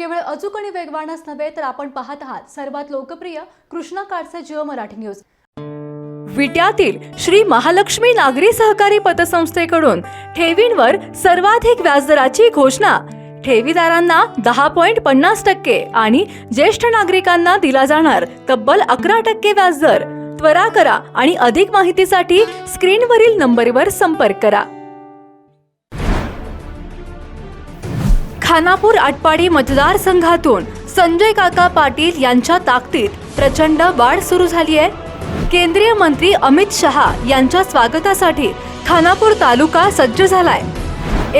केवळ अचूक आणि वेगवानच नव्हे तर आपण पाहत आहात सर्वात लोकप्रिय कृष्णा काडचे जिओ मराठी न्यूज. विट्यातील श्री महालक्ष्मी नागरी सहकारी पतसंस्थेकडून ठेवींवर सर्वाधिक व्याजदराची घोषणा. ठेवीदारांना दहा पॉइंट पन्नास टक्के आणि ज्येष्ठ नागरिकांना दिला जाणार तब्बल अकरा टक्के व्याजदर. त्वरा करा आणि अधिक माहितीसाठी स्क्रीनवरील नंबरवर संपर्क करा. खानापूर आटपाडी मतदारसंघातून संजय काका पाटील यांच्या ताकदीत प्रचंड वाढ सुरू झाली आहे. केंद्रीय मंत्री अमित शहा यांच्या स्वागतासाठी खानापूर तालुका सज्ज झालाय.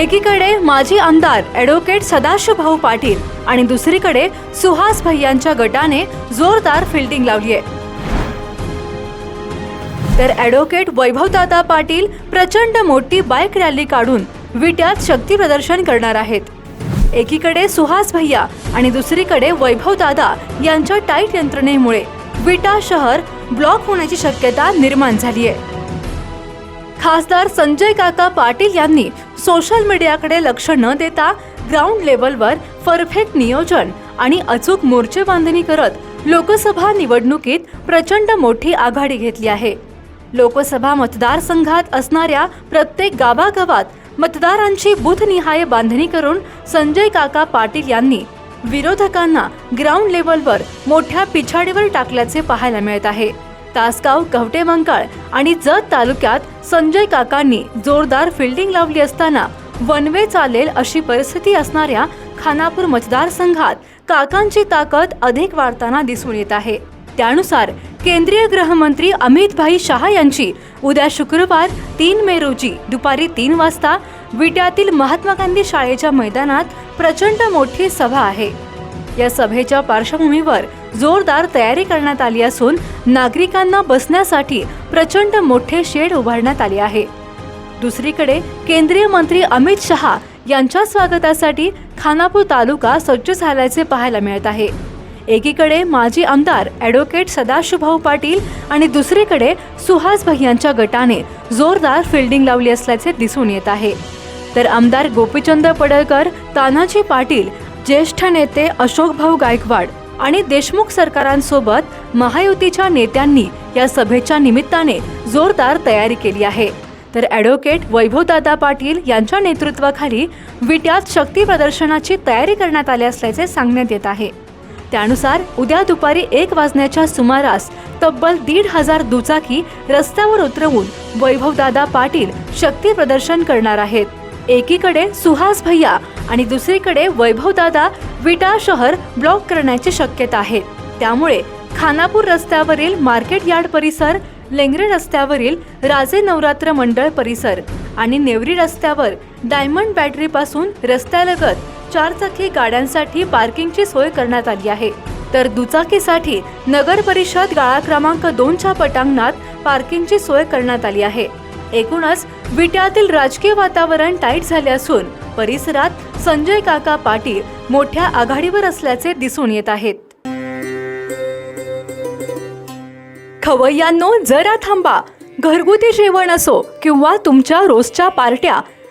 एकीकडे माजी आमदार ॲडव्होकेट सदाशिवभाऊ पाटील आणि दुसरीकडे सुहास भैयांच्या गटाने जोरदार फिल्डिंग लावली आहे. तर ॲडव्होकेट वैभवदादा पाटील प्रचंड मोठी बाईक रॅली काढून विट्यात शक्ती प्रदर्शन करणार आहेत. एकीकडे सुहास भैया आणि दुसरीकडे वैभव दादा यांच्या टाईट यंत्रणेमुळे विटा शहर ब्लॉक होण्याची शक्यता निर्माण झाली आहे. खासदार संजय काका पाटील यांनी सोशल मीडियाकडे लक्ष न देता ग्राउंड लेवलवर परफेक्ट नियोजन आणि अचूक मोर्चे बांधणी करत लोकसभा निवडणुकीत प्रचंड मोठी आघाडी घेतली आहे. लोकसभा मतदारसंघात असणाऱ्या प्रत्येक गावागावात मतदारांची बुथनिहाय बांधणी करून संजय काका पाटील यांनी विरोधकांना ग्राउंड लेवलवर मोठ्या पिछाडीवर टाकल्याचे पाहायला मिळत आहे. तासगाव कवटेमंकाळ आणि जत तालुक्यात संजय काकांनी जोरदार फिल्डिंग लावली असताना वन वे चालेल अशी परिस्थिती असणाऱ्या खानापूर मतदारसंघात काकांची ताकद अधिक वाढताना दिसून येत आहे. त्यानुसार केंद्रीय गृहमंत्री अमित भाई शहा यांची उद्या शुक्रवार तीन मे रोजी दुपारी तीन वाजता विट्यातील महात्मा गांधी शाळेच्या मैदानात प्रचंड मोठी सभा आहे. या सभेच्या पार्श्वभूमीवर जोरदार तयारी करण्यात आली असून नागरिकांना बसण्यासाठी प्रचंड मोठे शेड उभारण्यात आले आहे. दुसरीकडे केंद्रीय मंत्री अमित शहा यांच्या स्वागतासाठी खानापूर तालुका सज्ज झाल्याचे पाहायला मिळत आहे. एकीकडे माजी आमदार ॲडव्होकेट सदाशिवभाऊ पाटील आणि दुसरीकडे सुहास भैयांच्या गटाने जोरदार फिल्डिंग लावली असल्याचे दिसून येत आहे. तर आमदार गोपीचंद पडळकर तानाजी पाटील ज्येष्ठ नेते अशोकभाऊ गायकवाड आणि देशमुख सरकारांसोबत महायुतीच्या नेत्यांनी या सभेच्या निमित्ताने जोरदार तयारी केली आहे. तर ॲडव्होकेट वैभवदादा पाटील यांच्या नेतृत्वाखाली विट्यात शक्ती प्रदर्शनाची तयारी करण्यात आली असल्याचे सांगण्यात येत आहे. त्यानुसार उद्या दुपारी एक वाजण्याच्या सुमारास तब्बल दीड हजार दुचाकी रस्त्यावर उतरवून वैभवदादा पाटील शक्ती प्रदर्शन करणार आहेत. एकीकडे सुहास भैया आणि दुसरीकडे वैभवदादा विटा शहर ब्लॉक करण्याची शक्यता आहे. त्यामुळे खानापूर रस्त्यावरील मार्केट यार्ड परिसर लेंगरे रस्त्यावरील राजे नवरात्र मंडळ परिसर आणि नेवरी रस्त्यावर डायमंड बॅटरीपासून रस्त्यालगत चारचाकी गाड्यांसाठी पार्किंगची सोय करण्यात आली आहे. तर दुचाकीसाठी नगर परिषद गाळा क्रमांक दोनच्या पटांगणात पार्किंगची सोय करण्यात आली आहे. एकूणच विट्यातील राजकीय वातावरण टाईट झाले असून परिसरात संजय काका पाटील मोठ्या आघाडीवर असल्याचे दिसून येत आहेत. खवय्यांनो जरा थांबा. घरगुती जेवण असो किंवा तुमच्या रोजच्या पार्ट्या